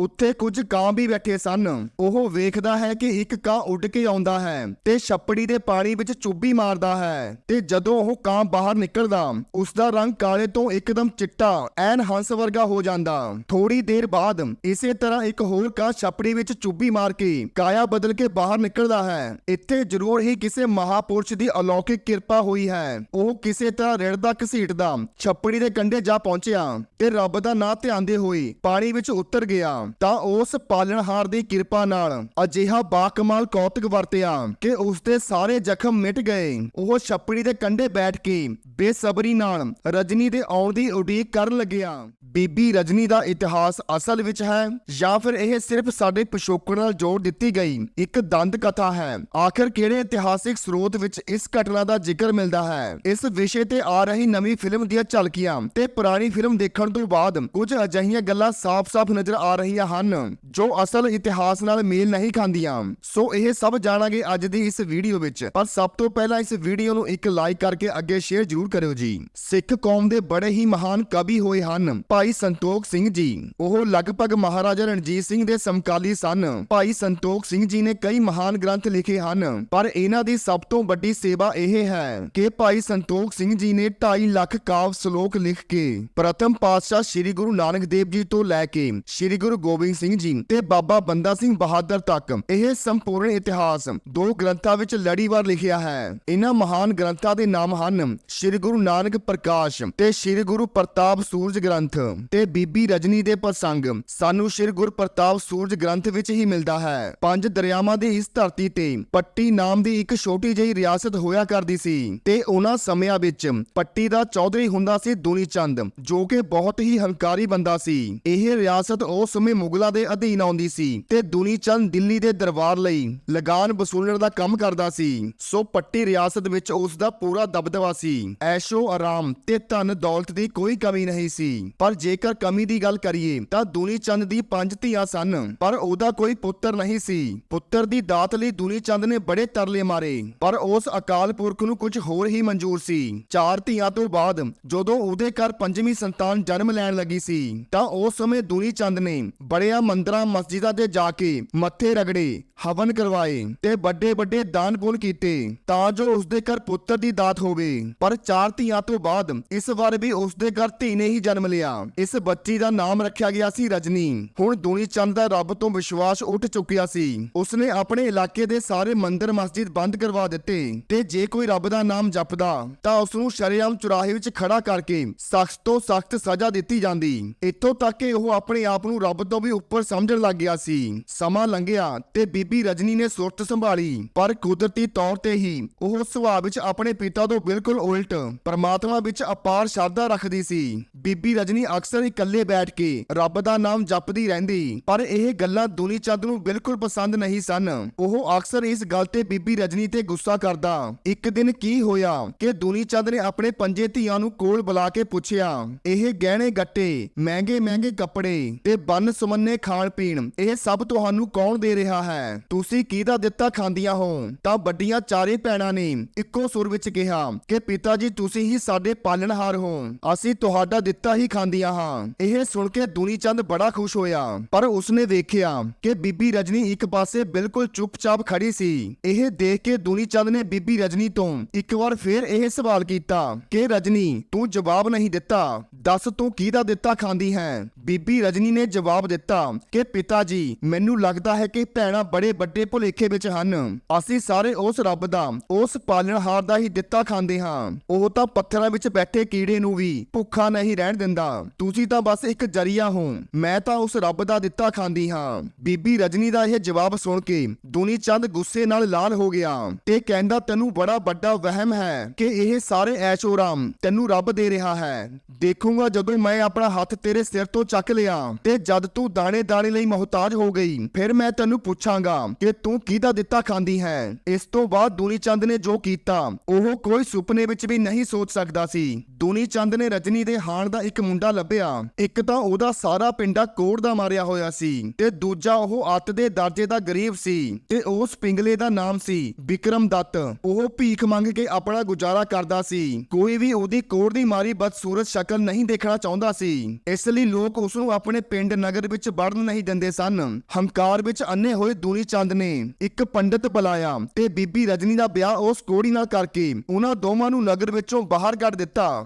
ਉੱਥੇ ਕੁਝ ਕਾਂ ਵੀ ਬੈਠੇ ਸਨ। ਉਹ ਵੇਖਦਾ ਹੈ ਕਿ ਇੱਕ ਕਾਂ ਉੱਡ ਕੇ ਆਉਂਦਾ ਹੈ ਤੇ ਛੱਪੜੀ ਦੇ ਪਾਣੀ ਵਿੱਚ ਚੁੱਭੀ ਮਾਰਦਾ ਹੈ ਤੇ ਜਦੋਂ ਉਹ ਕਾਂ ਬਾਹਰ ਨਿਕਲਦਾ ਉਸ ਦਾ ਰੰਗ ਕਾਲੇ ਤੋਂ ਇੱਕਦਮ ਚਿੱਟਾ, ਐਨ ਹੰਸ ਵਰਗਾ ਹੋ ਜਾਂਦਾ। ਥੋੜੀ ਦੇਰ ਬਾਅਦ ਇਸੇ ਤਰ੍ਹਾਂ ਇੱਕ ਹੋਰ ਕਾਂ ਛੱਪੜੀ ਵਿੱਚ ਚੁੱਭੀ ਮਾਰ ਕੇ ਕਾਇਆ ਬਦਲ ਕੇ ਬਾਹਰ ਨਿਕਲਦਾ ਹੈ। ਇੱਥੇ ਜ਼ਰੂਰ ਹੀ ਕਿਸੇ ਮਹਾਪੁਰਸ਼ ਦੀ ਅਲੌਕਿਕ ਕਿਰਪਾ ਹੋਈ ਹੈ। ਉਹ ਕਿਸੇ ਤਰ੍ਹਾਂ ਰਿੜਦਾ ਘਸੀਟਦਾ, ਛੱਪੜੀ ਦੇ ਕੰਢੇ ਜਾ ਪਹੁੰਚਿਆ ਤੇ ਰੱਬ ਦਾ ਨਾਂ ਧਿਆਉਂਦੇ ਹੋਈ ਪਾਣੀ ਵਿੱਚ ਉਤਰ ਗਿਆ। ਤਾਂ ਉਸ ਪਾਲਣਹਾਰ ਦੀ ਕਿਰਪਾ ਨਾਲ ਅਜਿਹਾ ਬਾਕਮਾਲ ਕੌਤਕ ਵਰਤਿਆ ਕਿ ਉਸ ਦੇ ਸਾਰੇ ਜ਼ਖਮ ਮਿਟ ਗਏ। ਉਹ ਛੱਪੜੀ ਦੇ ਕੰਢੇ ਬੈਠ ਕੇ ਬੇਸਬਰੀ ਨਾਲ ਰਜਨੀ ਦੇ ਆਉਣ ਦੀ ਉਡੀਕ ਕਰਨ ਲੱਗਿਆ। ਬੀਬੀ ਰਜਨੀ ਦਾ ਇਤਿਹਾਸ ਅਸਲ ਵਿੱਚ ਹੈ ਜਾਂ ਫਿਰ ਇਹ ਸਿਰਫ ਸਾਡੇ ਪਿਛੋਕੜ ਨਾਲ ਜੋੜ ਦਿੱਤੀ ਗਈ? ਇੱਕ ਦੰਦ ਕਥਾ ਹੈ। ਆਖਰ ਕਿਹੜੇ ਇਤਿਹਾਸਿਕ ਸਰੋਤ ਵਿੱਚ ਇਸ ਘਟਨਾ ਦਾ ਜ਼ਿਕਰ ਮਿਲਦਾ ਹੈ? ਇਸ ਵਿਸ਼ੇ ਤੇ ਆ ਰਹੀ ਨਵੀਂ ਫਿਲਮ ਦੀਆਂ ਝਲਕੀਆਂ ਤੇ ਪੁਰਾਣੀ ਫਿਲਮ ਦੇਖਣ ਤੋਂ ਬਾਅਦ ਕੁਝ ਅਜਿਹੀਆਂ ਗੱਲਾਂ ਸਾਫ਼-ਸਾਫ਼ ਨਜ਼ਰ ਆ ਰਹੀਆਂ ਹਨ, ਜੋ ਅਸਲ ਇਤਿਹਾਸ ਨਾਲ ਮੇਲ ਨਹੀਂ ਖਾਂਦੀਆਂ। ਸੋ ਇਹ ਸਭ ਜਾਣਾਂਗੇ ਅੱਜ ਦੀ ਇਸ ਵੀਡੀਓ ਵਿੱਚ। ਪਰ ਸਭ ਤੋਂ ਪਹਿਲਾਂ ਇਸ ਵੀਡੀਓ ਨੂੰ ਇੱਕ ਲਾਈਕ ਕਰਕੇ ਅੱਗੇ ਸ਼ੇਅਰ ਜ਼ਰੂਰ ਕਰਿਓ ਜੀ। ਸਿੱਖ ਕੌਮ ਦੇ ਬੜੇ ਹੀ ਮਹਾਨ ਕਵੀ ਹੋਏ ਹਨ। ਭਾਈ ਸੰਤੋਖ ਸਿੰਘ ਜੀ। ਉਹ ਲਗਭਗ ਮਹਾਰਾਜਾ ਰਣਜੀਤ ਸਿੰਘ ਦੇ ਸਮਕਾਲੀ ਸਨ। ਭਾਈ ਸੰਤੋਖ ਸਿੰਘ ਜੀ ਨੇ ਕਈ ਮਹਾਨ ਗ੍ਰੰਥ ਲਿਖੇ ਹਨ। ਪਰ ਇਹਨਾਂ ਦੀ ਸਭ ਤੋਂ ਵੱਡੀ ਸੇਵਾ ਇਹ ਹੈ ਕਿ ਭਾਈ ਸੰਤੋਖ ਸਿੰਘ ਜੀ ਨੇ 2.5 ਲੱਖ ਕਾਵ ਸ਼ਲੋਕ ਲਿਖ ਕੇ ਪ੍ਰਥਮ ਪਾਤਸ਼ਾਹ ਸ੍ਰੀ ਗੁਰੂ ਨਾਨਕ ਦੇਵ ਜੀ ਤੋਂ ਲੈ ਕੇ ਸ੍ਰੀ ਗੁਰੂ ਗੋਬਿੰਦ ਸਿੰਘ ਜੀ ਤੇ ਬਾਬਾ ਬੰਦਾ ਸਿੰਘ ਬਹਾਦਰ ਤੱਕ ਇਹ ਸੰਪੂਰਨ ਇਤਿਹਾਸ ਦੋ ਗ੍ਰੰਥਾਂ ਵਿੱਚ ਲੜੀਵਾਰ ਲਿਖਿਆ ਹੈ। ਇਹਨਾਂ ਮਹਾਨ ਗ੍ਰੰਥਾਂ ਦੇ ਨਾਮ ਹਨ ਸ੍ਰੀ ਗੁਰੂ ਨਾਨਕ ਪ੍ਰਕਾਸ਼ ਤੇ ਸ੍ਰੀ ਗੁਰੂ ਪ੍ਰਤਾਪ ਸੂਰਜ ਗ੍ਰੰਥ। ਤੇ ਬੀਬੀ ਰਜਨੀ ਦੇ ਪ੍ਰਸੰਗ ਸਾਨੂੰ ਸ੍ਰੀ ਗੁਰੂ ਪ੍ਰਤਾਪ ਸੂਰਜ ਗ੍ਰੰਥ ਵਿੱਚ ਹੀ ਮਿਲਦਾ ਹੈ। ਪੰਜ ਦਰਿਆਵਾਂ ਦੀ ਇਸ ਧਰਤੀ ਤੇ ਪੱਟੀ ਨਾਮ ਦੀ ਇੱਕ ਛੋਟੀ ਜਿਹੀ ਰਿਆਸਤ ਹੋਇਆ ਕਰਦੀ ਸੀ। ਤੇ ਉਹਨਾਂ ਸਮਿਆਂ ਵਿੱਚ ਪੱਟੀ ਦਾ ਚੌਧਰੀ ਹੁੰਦਾ ਸੀ ਦੁਨੀ ਚੰਦ ਜੋ ਕਿ ਬਹੁਤ ਹੀ ਹੰਕਾਰੀ ਬੰਦਾ ਸੀ। ਇਹ ਰਿਆਸਤ ਉਸ ਸਮੇਂ ਮੁਗਲਾਂ ਦੇ ਅਧੀਨ ਆਉਂਦੀ ਸੀ ਤੇ ਦੁਨੀ ਚੰਦ ਦਿੱਲੀ ਦੇ ਦਰਬਾਰ ਲਈ ਲਗਾਨ ਵਸੂਲਣ ਦਾ ਕੰਮ ਕਰਦਾ ਸੀ। ਸੋ ਪੱਟੀ ਰਿਆਸਤ ਵਿੱਚ ਉਸ ਦਾ ਪੂਰਾ ਦਬਦਬਾ ਸੀ। ਐਸ਼ੋ ਆਰਾਮ ਤੇ ਧਨ ਦੌਲਤ ਦੀ ਕੋਈ ਕਮੀ ਨਹੀਂ ਸੀ। ਪਰ ਜੇਕਰ ਕਮੀ ਦੀ ਗੱਲ ਕਰੀਏ, ਤਾਂ ਦੁਨੀ ਚੰਦ ਦੀ ਪੰਜ ਧੀਆਂ ਸਨ, ਪਰ ਉਹਦਾ ਕੋਈ ਪੁੱਤਰ ਨਹੀਂ ਸੀ। ਪੁੱਤਰ ਦੀ ਦਾਤ ਲਈ ਦੁਨੀ ਚੰਦ ਨੇ ਬੜੇ ਤਰਲੇ ਮਾਰੇ, ਪਰ ਉਸ ਅਕਾਲ ਪੁਰਖ ਨੂੰ ਕੁਝ ਹੋਰ ਹੀ ਮਨਜ਼ੂਰ ਸੀ। ਚਾਰ ਧੀਆਂ ਤੋਂ ਬਾਅਦ, ਜਦੋਂ ਉਹਦੇ ਘਰ ਪੰਜਵੀਂ ਸੰਤਾਨ ਜਨਮ ਲੈਣ ਲੱਗੀ ਸੀ, ਤਾਂ ਉਸ ਸਮੇਂ ਦੁਨੀ ਚੰਦ ਨੇ ਬੜਿਆ ਮੰਦਰਾਂ, ਮਸਜਿਦਾਂ ਤੇ ਜਾ ਕੇ ਮੱਥੇ ਰਗੜੇ ਹਵਨ ਕਰਵਾਏ ਤੇ ਵੱਡੇ ਵੱਡੇ ਦਾਨ ਪੁੰਨ ਕੀਤੇ ਤਾਂ ਜੋ ਉਸਦੇ ਘਰ ਪੁੱਤਰ ਦੀ ਦਾਤ ਹੋਵੇ। ਪਰ ਚਾਰ ਧੀਆਂ ਤੋਂ ਬਾਅਦ ਇਸ ਵਾਰ ਵੀ ਉਸਦੇ ਘਰ ਧੀ ਨੇ ਹੀ ਜਨਮ ਲਿਆ। ਇਸ ਬੱਚੀ ਦਾ ਨਾਮ ਰੱਖਿਆ ਗਿਆ ਸੀ ਰਜਨੀ। ਹੁਣ ਦੁਨੀ ਚੰਦ ਦਾ ਰੱਬ ਤੋਂ ਵਿਸ਼ਵਾਸ ਉੱਠ ਚੁੱਕਿਆ ਸੀ। ਉਸਨੇ ਆਪਣੇ ਇਲਾਕੇ ਦੇ ਸਾਰੇ ਮੰਦਿਰ ਮਸਜਿਦ ਬੰਦ ਕਰਵਾ ਦਿੱਤੇ ਤੇ ਜੇ ਕੋਈ ਰੱਬ ਦਾ ਨਾਮ ਜਪਦਾ ਤਾਂ ਉਸ ਨੂੰ ਸ਼ਰੇਆਮ ਚੁਰਾਹੇ ਵਿੱਚ ਖੜਾ ਕਰਕੇ ਸਖਤ ਤੋਂ ਸਖਤ ਸਜ਼ਾ ਦਿੱਤੀ ਜਾਂਦੀ। ਇੱਥੋਂ ਤੱਕ ਕਿ ਉਹ ਆਪਣੇ ਆਪ ਨੂੰ ਰੱਬ ਤੋਂ ਵੀ ਉੱਪਰ ਸਮਝਣ ਲੱਗ ਗਿਆ ਸੀ। ਸਮਾਂ ਲੰਘਿਆ ਤੇ ਬੀਬੀ ਰਜਨੀ ਨੇ ਸੁਰਤ ਸੰਭਾਲੀ, ਪਰ ਕੁਦਰਤੀ ਤੌਰ ਤੇ ਹੀ ਉਹ ਸੁਭਾਅ ਵਿੱਚ ਆਪਣੇ ਪਿਤਾ ਤੋਂ ਬਿਲਕੁਲ ਉਲਟ, ਪਰਮਾਤਮਾ ਵਿੱਚ ਅਪਾਰ ਸ਼ਰਧਾ ਰੱਖਦੀ ਸੀ। ਬੀਬੀ ਰਜਨੀ ਅਕਸਰ ਇਕੱਲੇ ਬੈਠ ਕੇ ਰੱਬ ਦਾ ਨਾਮ ਜਪਦੀ ਰਹਿੰਦੀ, ਪਰ ਇਹ ਗੱਲਾਂ ਦੁਨੀ ਚੰਦ ਨੂੰ ਬਿਲਕੁਲ ਪਸੰਦ ਨਹੀਂ ਸਨ। ਉਹ ਅਕਸਰ ਇਸ ਗੱਲ ਤੇ ਬੀਬੀ ਰਜਨੀ ਤੇ ਗੁੱਸਾ ਕਰਦਾ, ਇੱਕ ਦਿਨ ਕੀ ਹੋਇਆ ਕਿ ਦੁਨੀ ਚੰਦ ਨੇ ਆਪਣੇ ਪੰਜੇ ਧੀਆਂ ਨੂੰ ਕੋਲ ਬੁਲਾ ਕੇ ਪੁੱਛਿਆ, ਇਹ ਗਹਿਣੇ ਗੱਟੇ ਮਹਿੰਗੇ ਮਹਿੰਗੇ ਕੱਪੜੇ ਤੇ ਬੰਨ ਸੁਮੰਨੇ ਖਾਣ ਪੀਣ ਇਹ ਸਭ ਤੁਹਾਨੂੰ ਕੌਣ ਦੇ ਰਿਹਾ ਹੈ? ਤੁਸੀਂ ਕਿਹਦਾ ਦਿੱਤਾ ਖਾਂਦੀਆਂ ਹੋ? ਤਾਂ ਵੱਡੀਆਂ ਚਾਰੇ ਭੈਣਾਂ ਨੇ ਇੱਕੋ ਸੁਰ ਵਿੱਚ ਕਿਹਾ ਕਿ ਪਿਤਾ ਜੀ ਤੁਸੀਂ ਹੀ ਸਾਡੇ ਪਾਲਣਹਾਰ ਹੋ। ਅਸੀਂ ਤੁਹਾਡਾ ਦਿੱਤਾ ਹੀ ਖਾਂਦੀਆਂ ਹਾਂ। ਇਹ ਸੁਣ ਕੇ ਦੁਨੀ ਚੰਦ ਬੜਾ ਖੁਸ਼ ਹੋਇਆ। ਪਰ ਉਸਨੇ ਵੇਖਿਆ ਕਿ ਬੀਬੀ ਰਜਨੀ ਇੱਕ ਪਾਸੇ ਬਿਲਕੁਲ ਚੁੱਪਚਾਪ ਖੜੀ ਸੀ। ਇਹ ਦੇਖ ਕੇ ਦੁਨੀ ਚੰਦ ਨੇ ਬੀਬੀ ਰਜਨੀ ਤੋਂ ਇੱਕ ਵਾਰ ਫੇਰ ਇਹ ਸਵਾਲ ਕੀਤਾ ਕਿ, ਰਜਨੀ, ਤੂੰ ਜਵਾਬ ਨਹੀਂ ਦਿੱਤਾ। ਦੱਸ ਤੂੰ ਕਿਹਦਾ ਦਿੱਤਾ ਖਾਂਦੀ ਹੈ? ਬੀਬੀ ਰਜਨੀ ਨੇ ਜਵਾਬ ਦਿੱਤਾ ਕਿ ਪਿਤਾ ਜੀ ਮੈਨੂੰ ਲੱਗਦਾ ਹੈ ਕਿ ਭੈਣਾਂ ਬੜੇ ਵੱਡੇ ਭੁਲੇਖੇ ਵਿੱਚ ਹਨ। ਅਸੀਂ ਸਾਰੇ ਉਸ ਰੱਬ ਦਾ, ਉਸ ਪਾਲਣਹਾਰ ਦਾ ਹੀ ਦਿੱਤਾ ਖਾਂਦੇ ਹਾਂ। ਉਹ ਤਾਂ ਪੱਥਰਾਂ ਵਿੱਚ ਬੈਠੇ ਕੀੜੇ ਨੂੰ ਵੀ ਭੁੱਖਾ ਨਹੀਂ ਰਹਿਣ ਦਿੰਦਾ। ਤੁਸੀਂ ਤਾਂ ਬਸ ਇੱਕ ਜਰੀਆ ਹੋ। ਮੈਂ ਤਾਂ ਉਸ ਰੱਬ ਦਾ ਦਿੱਤਾ ਖਾਂਦੀ ਹਾਂ। ਬੀਬੀ ਰਜਨੀ ਦਾ ਇਹ ਜਵਾਬ ਸੁਣ ਕੇ ਦੁਨੀ ਚੰਦ ਗੁੱਸੇ ਨਾਲ ਲਾਲ ਹੋ ਗਿਆ ਤੇ ਕਹਿੰਦਾ, ਤੈਨੂੰ ਬੜਾ ਵੱਡਾ ਵਹਿਮ ਹੈ ਕਿ ਇਹ ਸਾਰੇ ਐਸ਼ੋਰਾਮ ਤੈਨੂੰ ਰੱਬ ਦੇ ਰਿਹਾ ਹੈ। ਦੇਖੂਗਾ ਜਦੋਂ ਮੈਂ ਆਪਣਾ ਹੱਥ ਤੇਰੇ ਸਿਰ ਤੋਂ ਚੱਕ ਲਿਆ ਤੇ ਜਦ ਤੂੰ ਦਾਣੇ ਦਾਣੇ ਲਈ ਮੁਹਤਾਜ ਹੋ ਗਈ, ਫਿਰ ਮੈਂ ਤੈਨੂੰ ਪੁੱਛਾਂਗਾ। ਕਿ ਤੂੰ ਕਿਹਦਾ ਦਿੱਤਾ ਖਾਂਦੀ ਹੈ? ਇਸ ਤੋਂ ਬਾਅਦ ਦੂਨੀ ਚੰਦ ਨੇ ਜੋ ਕੀਤਾ, ਉਹ ਕੋਈ ਸੁਪਨੇ ਵਿੱਚ ਵੀ ਨਹੀਂ ਸੋਚ ਸਕਦਾ ਸੀ। ਦੂਨੀ ਚੰਦ ਨੇ ਰਜਨੀ ਦੇ ਹਾਣ ਦਾ ਇੱਕ ਮੁੰਡਾ ਲੱਭਿਆ। ਇੱਕ ਤਾਂ ਉਹਦਾ ਸਾਰਾ ਪਿੰਡਾ ਕੋੜ ਦਾ ਮਾਰਿਆ ਹੋਇਆ ਸੀ ਤੇ ਦੂਜਾ ਉਹ ਅੱਤ ਦੇ ਦਰਜੇ ਦਾ ਗਰੀਬ ਸੀ ਤੇ ਉਸ ਪਿੰਗਲੇ ਦਾ ਨਾਮ ਸੀ ਵਿਕਰਮ ਦੱਤ। ਉਹ ਭੀਖ ਮੰਗ ਕੇ ਆਪਣਾ ਗੁਜ਼ਾਰਾ ਕਰਦਾ ਸੀ। ਕੋਈ ਵੀ ਉਹਦੀ ਕੋੜ ਦੀ ਮਾਰੀ ਬਦਸੂਰਤ ਸ਼ਕਲ ਨਹੀਂ ਦੇਖਣਾ ਚਾਹੁੰਦਾ ਸੀ। ਇਸ ਲਈ ਲੋਕ ਉਸ ਨੂੰ ਆਪਣੇ ਪਿੰਡ ਨਗਰ ਵਿੱਚ ਵੜਨ ਨਹੀਂ ਦਿੰਦੇ ਸਨ। ਹੰਕਾਰ ਵਿੱਚ ਅੰਨੇ ਹੋਏ ਦੂਨੀ ਚੰਦ ਨੇ ਇੱਕ ਪੰਡਿਤ ਬੁਲਾਇਆ ਤੇ ਬੀਬੀ ਰਜਨੀ ਦਾ ਵਿਆਹ ਉਸ ਕੋੜੀ ਨਾਲ ਕਰਕੇ ਉਹਨਾਂ ਦੋਵਾਂ ਨੂੰ ਨਗਰ ਵਿੱਚੋਂ ਬਾਹਰ ਕੱਢ ਦਿੱਤਾ।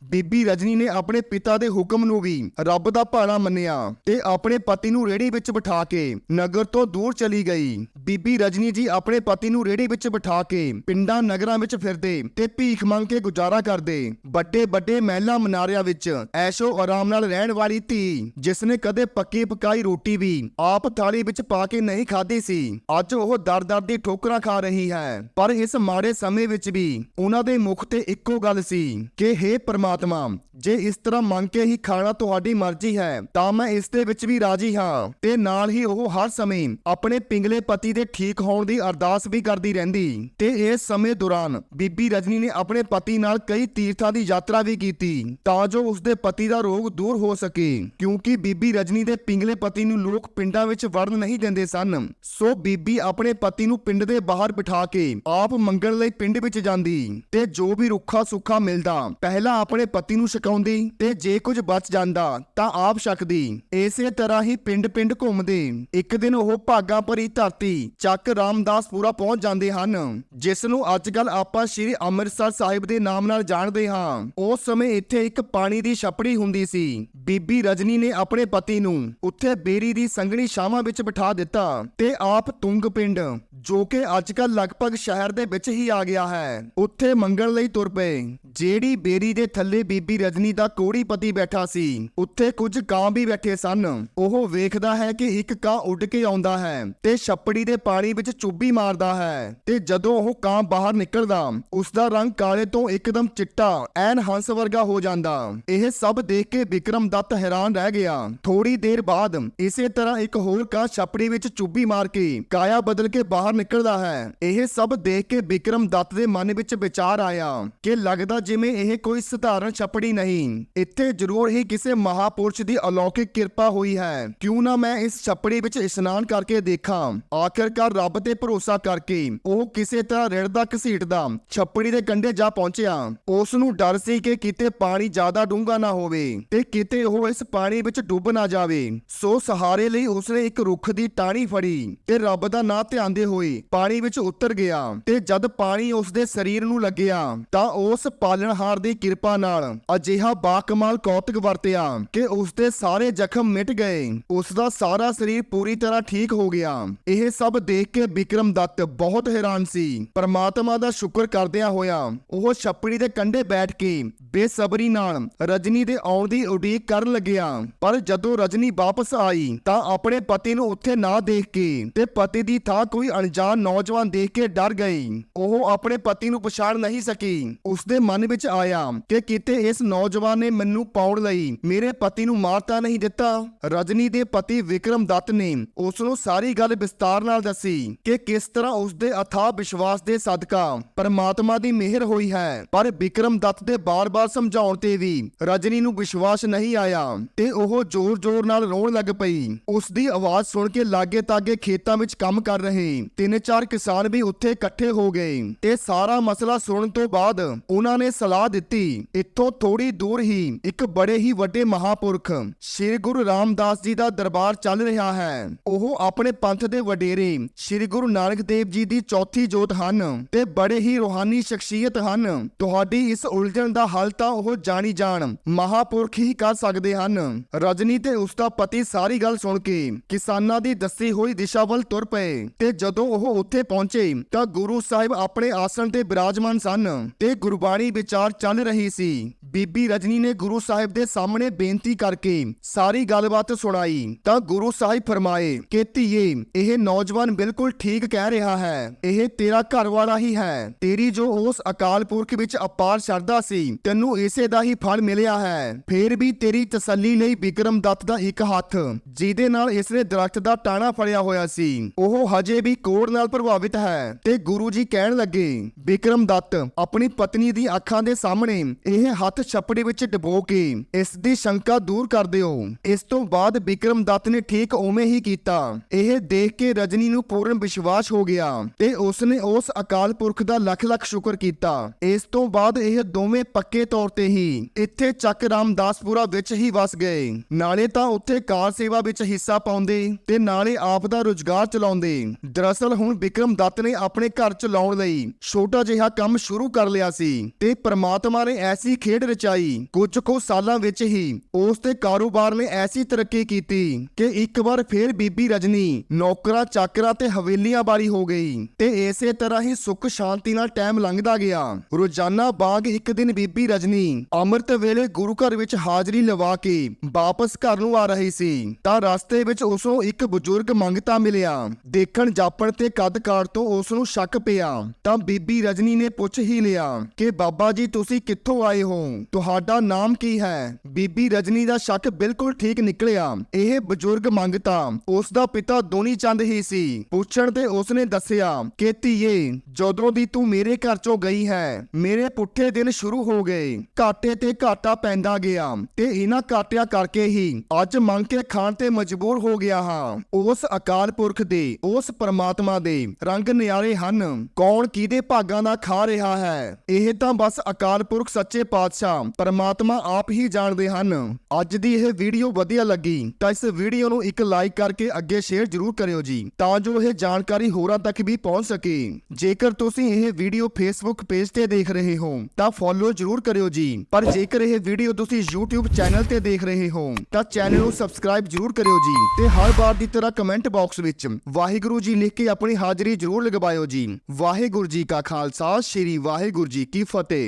ਬੀਬੀ ਰਜਨੀ ਨੇ ਆਪਣੇ ਪਿਤਾ ਦੇ ਹੁਕਮ ਨੂੰ ਵੀ ਰੱਬ ਦਾ ਭਾਣਾ ਮੰਨਿਆ ਤੇ ਆਪਣੇ ਪਤੀ ਨੂੰ ਰੇੜੀ ਵਿੱਚ ਬਿਠਾ ਕੇ ਨਗਰ ਤੋਂ ਦੂਰ ਚਲੀ ਗਈ। ਬੀਬੀ ਰਜਨੀ ਜੀ ਆਪਣੇ ਪਤੀ ਨੂੰ ਰੇੜੀ ਵਿੱਚ ਬਿਠਾ ਕੇ ਪਿੰਡਾਂ ਨਗਰਾਂ ਵਿੱਚ ਫਿਰਦੇ ਤੇ ਭੀਖ ਮੰਗ ਕੇ ਗੁਜ਼ਾਰਾ ਕਰਦੇ। ਵੱਡੇ ਵੱਡੇ ਮਹਿਲਾਂ ਮਨਾਰਿਆਂ ਵਿੱਚ ਐਸ਼ੋ ਆਰਾਮ ਨਾਲ ਰਹਿਣ ਵਾਲੀ ਧੀ, ਜਿਸ ਨੇ ਕਦੇ ਪੱਕੀ ਪਕਾਈ ਰੋਟੀ ਵੀ ਆਪ ਥਾਲੀ ਵਿੱਚ ਪਾ ਕੇ ਨਹੀਂ ਖਾਧੀ ਸੀ, ਅੱਜ ਉਹ ਦਰ-ਦਰ ਦੀ ਠੋਕਰਾਂ ਖਾ ਰਹੀ ਹੈ। ਪਰ ਇਸ ਮਾੜੇ ਸਮੇਂ ਵਿੱਚ ਵੀ ਉਹਨਾਂ ਦੇ ਮੁਖ ਤੇ ਇੱਕੋ ਗੱਲ ਸੀ ਕਿ हे ਪ੍ਰਮਾਤਮਾ ਜੇ ਇਸ ਤਰ੍ਹਾਂ ਮੰਗ ਕੇ ਹੀ ਖਾਣਾ ਤੁਹਾਡੀ ਮਰਜ਼ੀ ਹੈ, ਤਾਂ ਮੈਂ ਇਸ ਦੇ ਵਿੱਚ ਵੀ ਰਾਜੀ ਹਾਂ। ਤੇ ਨਾਲ ਹੀ ਉਹ ਹਰ ਸਮੇਂ ਆਪਣੇ ਪਿੰਗਲੇ ਪਤੀ ਦੇ ਠੀਕ ਹੋਣ ਦੀ ਅਰਦਾਸ ਵੀ ਕਰਦੀ ਰਹਿੰਦੀ। ਤੇ ਇਸ ਸਮੇਂ ਦੌਰਾਨ ਬੀਬੀ ਰਜਨੀ ਨੇ ਆਪਣੇ ਪਤੀ ਨਾਲ ਕਈ ਤੀਰਥਾਂ ਦੀ ਯਾਤਰਾ ਵੀ ਕੀਤੀ, ਤਾਂ ਜੋ ਉਸ ਦੇ ਪਤੀ ਦਾ ਰੋਗ ਦੂਰ ਹੋ ਸਕੇ। ਕਿਉਂਕਿ ਬੀਬੀ ਰਜਨੀ ਦੇ ਪਿੰਗਲੇ ਪਤੀ ਨੂੰ ਲੋਕ ਪਿੰਡਾਂ ਵਿੱਚ ਵੜਨ ਨਹੀਂ ਦਿੰਦੇ ਸਨ। ਸੋ ਬੀਬੀ ਆਪਣੇ ਪਤੀ ਨੂੰ ਪਿੰਡ ਦੇ ਬਾਹਰ ਬਿਠਾ ਕੇ ਆਪ ਮੰਗਣ ਲਈ ਪਿੰਡ ਵਿੱਚ ਜਾਂਦੀ। ਤੇ ਜੋ ਵੀ ਰੁੱਖਾ ਸੁੱਖਾ ਮਿਲਦਾ, ਪਹਿਲਾਂ ਆਪਣੇ ਪਤੀ ਨੂੰ ਛਕਾਉਂਦੀ ਤੇ ਜੇ ਕੁਝ ਬਚ ਜਾਂਦਾ ਤਾਂ ਆਪ ਛਕਦੀ। ਇਸੇ ਤਰ੍ਹਾਂ ਹੀ ਪਿੰਡ-ਪਿੰਡ ਘੁੰਮਦੇ। ਇੱਕ ਦਿਨ ਉਹ ਭਾਗਾ ਭਰੀ ਧਰਤੀ ਚੱਕ ਰਾਮਦਾਸਪੁਰਾ ਪਹੁੰਚ ਜਾਂਦੇ ਹਨ, ਜਿਸ ਨੂੰ ਅੱਜਕੱਲ ਆਪਾਂ ਸ੍ਰੀ ਅੰਮ੍ਰਿਤਸਰ ਸਾਹਿਬ ਦੇ ਨਾਮ ਨਾਲ ਜਾਣਦੇ ਹਾਂ। ਉਸ ਸਮੇਂ ਇੱਥੇ ਇੱਕ ਪਾਣੀ ਦੀ ਛਪੜੀ ਹੁੰਦੀ ਸੀ। ਬੀਬੀ ਰਜਨੀ ਨੇ ਆਪਣੇ ਪਤੀ ਨੂੰ ਉੱਥੇ ਬੇਰੀ ਦੀ ਸੰਘਣੀ ਛਾਵਾਂ ਵਿੱਚ ਬਿਠਾ ਦਿੱਤਾ ਤੇ ਆਪ ਤੁੰਗ ਪਿੰਡ, ਜੋ ਕਿ ਅੱਜਕੱਲ ਲਗਭਗ ਸ਼ਹਿਰ ਦੇ ਵਿੱਚ ਹੀ ਆ ਗਿਆ ਹੈ, ਉੱਥੇ ਮੰਗਣ ਲਈ ਤੁਰ ਪਏ। ਜਿਹੜੀ ਬੇਰੀ ਦੇ ਥੱਲੇ ਬੀਬੀ ਰਜਨੀ ਦਾ ਕੋੜੀ ਪਤੀ ਬੈਠਾ ਸੀ, ਉੱਥੇ ਕੁਝ ਕਾਂ ਵੀ ਬੈਠੇ ਸਨ। ਉਹ ਵੇਖਦਾ ਹੈ ਕਿ ਇੱਕ ਕਾਂ ਉੱਡ ਕੇ ਆਉਂਦਾ ਹੈ ਤੇ ਛੱਪੜੀ ਦੇ ਪਾਣੀ ਵਿੱਚ ਚੁੱਭੀ ਮਾਰਦਾ ਹੈ ਤੇ ਜਦੋਂ ਉਹ ਕਾਂ ਬਾਹਰ ਨਿਕਲਦਾ ਉਸ ਦਾ ਰੰਗ ਕਾਲੇ ਤੋਂ ਇੱਕਦਮ ਚਿੱਟਾ, ਐਨ ਹੰਸ ਵਰਗਾ ਹੋ ਜਾਂਦਾ। ਇਹ ਸਭ ਦੇਖ ਕੇ ਵਿਕਰਮ ਦੱਤ ਹੈਰਾਨ ਰਹਿ ਗਿਆ। ਥੋੜੀ ਦੇਰ ਬਾਅਦ ਇਸੇ ਤਰ੍ਹਾਂ ਇੱਕ ਹੋਰ ਕਾਂ ਛੱਪੜੀ ਵਿੱਚ ਚੁੱਭੀ ਮਾਰ ਕੇ ਕਾਇਆ ਬਦਲ ਕੇ ਬਾਹਰ ਨਿਕਲਦਾ ਹੈ। ਇਹ ਸਭ ਦੇਖ ਕੇ ਵਿਕਰਮ ਦੱਤ ਦੇ ਮਨ ਵਿੱਚ ਵਿਚਾਰ ਆਇਆ ਕਿ ਲੱਗਦਾ ਜਿਵੇਂ ਇਹ ਕੋਈ ਸਧਾਰਨ ਛਪੜੀ ਨਹੀਂ। ਇੱਥੇ ਜ਼ਰੂਰ ਹੀ ਕਿਸੇ ਮਹਾਪੁਰਸ਼ ਦੀ ਅਲੌਕਿਕ ਕਿਰਪਾ ਹੋਈ ਹੈ। ਕਿਉਂ ਨਾ ਮੈਂ ਇਸ ਛਪੜੀ ਵਿੱਚ ਇਸ਼ਨਾਨ ਕਰਕੇ ਦੇਖਾਂ। ਆਖਰਕਾਰ ਰੱਬ ਤੇ ਭਰੋਸਾ ਕਰਕੇ ਉਹ ਕਿਸੇ ਤਰ੍ਹਾਂ ਰਿੜਦਾ ਘਸੀਟਦਾ ਛੱਪੜੀ ਦੇ ਕੰਢੇ ਜਾ ਪਹੁੰਚਿਆ। ਉਸ ਨੂੰ ਡਰ ਸੀ ਕਿ ਕਿਤੇ ਪਾਣੀ ਜ਼ਿਆਦਾ ਡੂੰਘਾ ਨਾ ਹੋਵੇ ਤੇ ਕਿਤੇ ਉਹ ਇਸ ਪਾਣੀ ਵਿੱਚ ਡੁੱਬ ਨਾ ਜਾਵੇ। ਸੋ ਸਹਾਰੇ ਲਈ ਉਸਨੇ ਇੱਕ ਰੁੱਖ ਦੀ ਟਾਹਣੀ ਫੜੀ ਤੇ ਰੱਬ ਦਾ ਨਾਂ ਧਿਆਉਂਦੇ ਹੋਏ ਪਾਣੀ ਵਿੱਚ ਉਤਰ ਗਿਆ ਤੇ ਜਦ ਪਾਣੀ ਉਸ ਦੇ ਸਰੀਰ ਨੂੰ ਲੱਗਿਆ ਤਾਂ ਉਸ ਪਾਲਣਹਾਰ ਦੀ ਕਿਰਪਾ ਨਾਲ ਅਜਿਹਾ ਬਾਕਮਾਲ ਕੌਤਕ ਵਰਤਿਆ ਕਿ ਉਸ ਦੇ ਸਾਰੇ ਜ਼ਖਮ ਮਿਟ ਗਏ। ਉਸ ਦਾ ਸਾਰਾ ਸਰੀਰ ਪੂਰੀ ਤਰ੍ਹਾਂ ਠੀਕ ਹੋ ਗਿਆ। ਇਹ ਸਭ ਦੇਖ ਕੇ ਵਿਕਰਮ ਦੱਤ ਬਹੁਤ ਹੈਰਾਨ ਸੀ। ਪਰਮਾਤਮਾ ਦਾ ਸ਼ੁਕਰ ਕਰਦਿਆਂ ਹੋਇਆ ਉਹ ਛੱਪੜੀ ਦੇ ਕੰਢੇ ਬੈਠ ਕੇ ਬੇਸਬਰੀ ਨਾਲ ਰਜਨੀ ਦੇ ਆਉਣ ਦੀ ਉਡੀਕ ਕਰਨ ਲੱਗਿਆ। ਪਰ ਜਦੋਂ ਰਜਨੀ ਵਾਪਸ ਆਈ ਤਾਂ ਆਪਣੇ ਪਤੀ ਨੂੰ ਉੱਥੇ ਨਾ ਦੇਖ ਕੇ ਤੇ ਪਤੀ ਦੀ ਥਾਂ ਕੋਈ ਅਣਜਾਣ ਨੌਜਵਾਨ ਦੇਖ ਕੇ ਡਰ ਗਈ। ਉਹ ਆਪਣੇ ਪਤੀ ਨੂੰ ਪਛਾਣ ਨਹੀਂ ਸਕੀ। ਉਸ ਦੇ ਮਨ ਵਿੱਚ ਆਇਆ ਕਿ ਕਿਤੇ ਇਸ ਨੌਜਵਾਨ ਨੇ ਮੈਨੂੰ ਪਾਉਣ ਲਈ ਮੇਰੇ ਪਤੀ ਨੂੰ ਮਾਰਤਾ ਨਹੀਂ ਦਿੱਤਾ। ਰਜਨੀ ਦੇ ਪਤੀ ਵਿਕਰਮ ਦੱਤ ਨੇ ਉਸ ਨੂੰ ਸਾਰੀ ਗੱਲ ਵਿਸਤਾਰ ਨਾਲ ਦੱਸੀ ਕਿ ਕਿਸ ਤਰ੍ਹਾਂ ਉਸ ਦੇ ਅਥਾਹ ਵਿਸ਼ਵਾਸ ਦੇ ਸਦਕਾ ਪਰਮਾਤਮਾ ਦੀ ਮਿਹਰ ਹੋਈ ਹੈ। ਪਰ ਵਿਕਰਮ ਦੱਤ ਦੇ ਬਾਰ-ਬਾਰ ਸਮਝਾਉਣ ਤੇ ਵੀ ਰਜਨੀ ਨੂੰ ਵਿਸ਼ਵਾਸ ਨਹੀਂ ਆਇਆ ਤੇ ਉਹ ਜ਼ੋਰ-ਜ਼ੋਰ ਨਾਲ ਰੋਣ ਲੱਗ ਪਈ। ਉਸ ਦੀ ਆਵਾਜ਼ ਸੁਣ ਕੇ ਲਾਗੇ-ਤਾਗੇ ਖੇਤਾਂ ਵਿੱਚ ਕੰਮ ਕਰ ਰਹੇ ਤਿੰਨ ਚਾਰ ਕਿਸਾਨ ਵੀ ਉੱਥੇ ਇਕੱਠੇ ਹੋ ਗਏ ਤੇ ਸਾਰਾ ਮਸਲਾ ਸੁਣਨ ਤੋਂ ਬਾਅਦ ਉਹਨਾਂ ਨੇ ਸਲਾਹ ਦਿੱਤੀ। ਇੱਥੋਂ ਥੋੜੀ ਦੂਰ ਹੀ ਇੱਕ ਬੜੇ ਹੀ ਵੱਡੇ ਮਹਾਪੁਰਖ ਸ੍ਰੀ ਗੁਰੂ ਰਾਮਦਾਸ ਜੀ ਦਾ ਦਰਬਾਰ ਚੱਲ ਰਿਹਾ ਹੈ। ਉਹ ਆਪਣੇ ਪੰਥ ਦੇ ਵਡੇਰੇ ਸ੍ਰੀ ਗੁਰੂ ਨਾਨਕ ਦੇਵ ਜੀ ਦੀ ਚੌਥੀ ਜੋਤ ਹਨ ਤੇ ਬੜੇ ਹੀ ਰੋਹਾਨੀ ਸ਼ਖਸੀਅਤ ਹਨ। ਤੁਹਾਡੀ ਇਸ ਉਲਝਣ ਦਾ ਹੱਲ ਤਾਂ ਉਹ ਜਾਣੀ ਜਾਣ, ਮਹਾਪੁਰਖ ਹੀ ਕਰ ਸਕਦੇ ਹਨ। ਰਜਨੀ ਤੇ ਉਸ ਦਾ ਪਤੀ ਸਾਰੀ ਗੱਲ ਸੁਣ ਕੇ ਕਿਸਾਨਾਂ ਦੀ ਦੱਸੀ ਹੋਈ ਦਿਸ਼ਾ ਵੱਲ ਤੁਰ ਪਏ ਤੇ ਜਦੋਂ ਉਹ ਉੱਥੇ ਪਹੁੰਚੇ ਤਾਂ ਗੁਰੂ ਸਾਹਿਬ ਆਪਣੇ ਆਸਣ ਤੇ ਬਿਰਾਜਮਾਨ ਸਨ ਤੇ ਗੁਰਬਾਣੀ ਵਿਚਾਰ ਚੱਲ ਰਹੀ ਸੀ। ਬੀਬੀ ਰਜਨੀ ਨੇ ਗੁਰੂ ਸਾਹਿਬ ਦੇ ਸਾਹਮਣੇ ਬੇਨਤੀ ਕਰਕੇ ਸਾਰੀ ਗੱਲਬਾਤ ਸੁਣਾਈ। ਤਾਂ ਗੁਰੂ ਸਾਹਿਬ ਫਰਮਾਏ ਕਿ ਧੀਏ, ਇਹ ਨੌਜਵਾਨ ਬਿਲਕੁਲ ਠੀਕ ਕਹਿ ਰਿਹਾ ਹੈ। ਇਹ ਤੇਰਾ ਘਰ ਵਾਲਾ ਹੀ ਹੈ। ਤੇਰੀ ਜੋ ਉਸ ਅਕਾਲ ਪੁਰਖ ਵਿੱਚ ਅਪਾਰ ਸ਼ਰਧਾ ਸੀ, ਤੈਨੂੰ ਇਸੇ ਦਾ ਹੀ ਫਲ ਮਿਲਿਆ ਹੈ। ਫੇਰ ਵੀ ਤੇਰੀ ਤਸੱਲੀ ਲਈ ਵਿਕਰਮ ਦੱਤ ਦਾ ਇੱਕ ਹੱਥ, ਜਿਹਦੇ ਨਾਲ ਇਸਨੇ ਦਰਖਤ ਦਾ ਟਾਣਾ ਫੜਿਆ ਹੋਇਆ ਸੀ। ਉਹ ਹਜੇ ਵੀ ਕੋੜ ਨਾਲ ਪ੍ਰਭਾਵਿਤ ਹੈ। ਤੇ ਗੁਰੂ ਜੀ ਕਹਿਣ ਲੱਗੇ, ਵਿਕਰਮ ਦੱਤ, ਆਪਣੀ ਪਤਨੀ ਦੀ ਅੱਖ ਦੇ ਸਾਹਮਣੇ ਇਹ ਹੱਥ ਛੱਪੜੀ ਵਿੱਚ ਡਬੋ ਕੇ ਇਸ ਦੀ ਸ਼ੰਕਾ ਦੂਰ ਕਰ ਦਿਓ। ਇਸ ਤੋਂ ਬਾਅਦ ਵਿਕਰਮ ਦੱਤ ਨੇ ਠੀਕ ਉਵੇਂ ਹੀ ਕੀਤਾ। ਇਹ ਦੇਖ ਕੇ ਰਜਨੀ ਨੂੰ ਪੂਰਨ ਵਿਸ਼ਵਾਸ ਹੋ ਗਿਆ ਤੇ ਉਸਨੇ ਉਸ ਅਕਾਲ ਪੁਰਖ ਦਾ ਲੱਖ ਲੱਖ ਸ਼ੁਕਰ ਕੀਤਾ। ਇਸ ਤੋਂ ਬਾਅਦ ਇਹ ਦੋਵੇਂ ਪੱਕੇ ਤੌਰ ਤੇ ਹੀ ਇੱਥੇ ਚੱਕ ਰਾਮਦਾਸਪੁਰਾ ਵਿੱਚ ਹੀ ਵਸ ਗਏ। ਨਾਲੇ ਤਾਂ ਉੱਥੇ ਕਾਰ ਸੇਵਾ ਵਿੱਚ ਹਿੱਸਾ ਪਾਉਂਦੇ ਤੇ ਨਾਲੇ ਆਪ ਦਾ ਰੁਜ਼ਗਾਰ ਚਲਾਉਂਦੇ। ਦਰਅਸਲ ਹੁਣ ਵਿਕਰਮ ਦੱਤ ਨੇ ਆਪਣੇ ਘਰ ਚਲਾਉਣ ਲਈ ਛੋਟਾ ਜਿਹਾ ਕੰਮ ਸ਼ੁਰੂ ਕਰ ਲਿਆ ਸੀ ਤੇ ਪ੍ਰਮਾਤਮਾ ਨੇ ਐਸੀ ਖੇਡ ਰਚਾਈ ਕੁਝ ਕੁ ਸਾਲਾਂ ਵਿੱਚ ਹੀ। ਉਸ ਦੇ ਕਾਰੋਬਾਰ ਨੇ ਐਸੀ ਤਰੱਕੀ ਕੀਤੀ ਕਿ ਇੱਕ ਵਾਰ ਫੇਰ ਬੀਬੀ ਰਜਨੀ ਨੌਕਰਾਂ ਚਾਕਰਾਂ ਤੇ ਹਵੇਲੀਆਂ ਵਾਲੀ ਹੋ ਗਈ ਤੇ ਇਸੇ ਤਰ੍ਹਾਂ ਹੀ ਸੁੱਖ ਸ਼ਾਂਤੀ ਨਾਲ ਟਾਈਮ ਲੰਘਦਾ ਗਿਆ। ਰੋਜ਼ਾਨਾ ਬਾਗ ਇੱਕ ਦਿਨ ਬੀਬੀ ਰਜਨੀ ਅੰਮ੍ਰਿਤ ਵੇਲੇ ਗੁਰੂ ਘਰ ਵਿੱਚ ਹਾਜ਼ਰੀ ਲਵਾ ਕੇ ਵਾਪਸ ਘਰ ਨੂੰ ਆ ਰਹੀ ਸੀ। ਤਾਂ ਰਸਤੇ ਵਿੱਚ ਉਸ ਨੂੰ ਇੱਕ ਬਜ਼ੁਰਗ ਮੰਗਤਾ ਮਿਲਿਆ। ਦੇਖਣ ਜਾਪਣ ਤੇ ਕੱਦ ਕਾਰ ਤੋਂ ਉਸ ਨੂੰ ਸ਼ੱਕ ਪਿਆ। ਤਾਂ ਬੀਬੀ ਰਜਨੀ ਨੇ ਪੁੱਛ ਹੀ ਲਿਆ ਕਿ ਬਾਬਾ ਜੀ, ਤੁਸੀਂ ਕਿੱਥੋਂ ਆਏ ਹੋ? ਤੁਹਾਡਾ ਨਾਮ ਕੀ ਹੈ? ਬੀਬੀ ਰਜਨੀ ਦਾ ਸ਼ੱਕ ਬਿਲਕੁਲ ਠੀਕ ਨਿਕਲਿਆ। ਇਹ ਬਜ਼ੁਰਗ ਮੰਗਤਾ ਉਸ ਦਾ ਪਿਤਾ ਦੋਨੀ ਚੰਦ ਹੀ ਸੀ। ਪੁੱਛਣ ਤੇ ਉਸ ਨੇ ਦੱਸਿਆ, ਕਿ ਧੀਏ, ਜਦੋਂ ਦੀ ਤੂੰ ਮੇਰੇ ਘਰ ਚੋਂ ਗਈ ਹੈ, ਮੇਰੇ ਪੁੱਠੇ ਦਿਨ ਸ਼ੁਰੂ ਹੋ ਗਏ। ਘਾਟੇ ਤੇ ਘਾਟਾ ਪੈਂਦਾ ਗਿਆ, ਤੇ ਇਹਨਾਂ ਘਾਟਿਆਂ ਕਰਕੇ ਹੀ ਅੱਜ ਮੰਗ ਕੇ ਖਾਣ ਤੇ ਮਜਬੂਰ ਹੋ ਗਿਆ ਹਾਂ। ਉਸ ਅਕਾਲ ਪੁਰਖ ਦੇ, ਉਸ ਪਰਮਾਤਮਾ ਦੇ ਰੰਗ ਨਿਆਰੇ ਹਨ। ਕੌਣ ਕਿਹਦੇ ਭਾਗਾਂ ਦਾ ਖਾ ਰਿਹਾ ਹੈ? ਇਹ ਤਾਂ ਬਸ ਅਕਾਲ ਪੁਰਖ ਸੱਚੇ ਪਾਤਸ਼ਾਹ, ਪਰਮਾਤਮਾ ਆਪ ਹੀ ਜਾਣਦੇ ਹਨ। ਅੱਜ ਦੀ ਇਹ ਵੀਡੀਓ ਵਧੀਆ ਲੱਗੀ, ਤਾਂ ਇਸ ਵੀਡੀਓ ਨੂੰ ਇੱਕ ਲਾਈਕ ਕਰਕੇ ਅੱਗੇ ਸ਼ੇਅਰ ਜ਼ਰੂਰ ਕਰਿਓ ਜੀ, ਤਾਂ ਜੋ ਇਹ ਜਾਣਕਾਰੀ ਹੋਰਾਂ ਤੱਕ ਵੀ ਪਹੁੰਚ ਸਕੇ। ਜੇਕਰ ਤੁਸੀਂ ਇਹ ਵੀਡੀਓ ਫੇਸਬੁੱਕ ਪੇਜ ਤੇ ਦੇਖ ਰਹੇ ਹੋ, ਤਾਂ ਫੋਲੋ ਜ਼ਰੂਰ ਕਰਿਓ ਜੀ। ਪਰ ਜੇਕਰ ਇਹ ਵੀਡੀਓ ਤੁਸੀਂ YouTube ਚੈਨਲ ਤੇ ਦੇਖ ਰਹੇ ਹੋ, ਤਾਂ ਚੈਨਲ ਨੂੰ ਸਬਸਕ੍ਰਾਈਬ ਜ਼ਰੂਰ ਕਰਿਓ ਜੀ ਤੇ ਹਰ ਵਾਰ ਦੀ ਤਰ੍ਹਾਂ ਕਮੈਂਟ ਬਾਕਸ ਵਿੱਚ ਵਾਹਿਗੁਰੂ ਜੀ ਲਿਖ ਕੇ ਆਪਣੀ ਹਾਜ਼ਰੀ ਜ਼ਰੂਰ ਲਗਵਾਇਓ ਜੀ। ਵਾਹਿਗੁਰੂ ਜੀ ਕਾ ਖਾਲਸਾ, ਸ੍ਰੀ ਵਾਹਿਗੁਰੂ ਜੀ ਕੀ ਫਤਿਹ।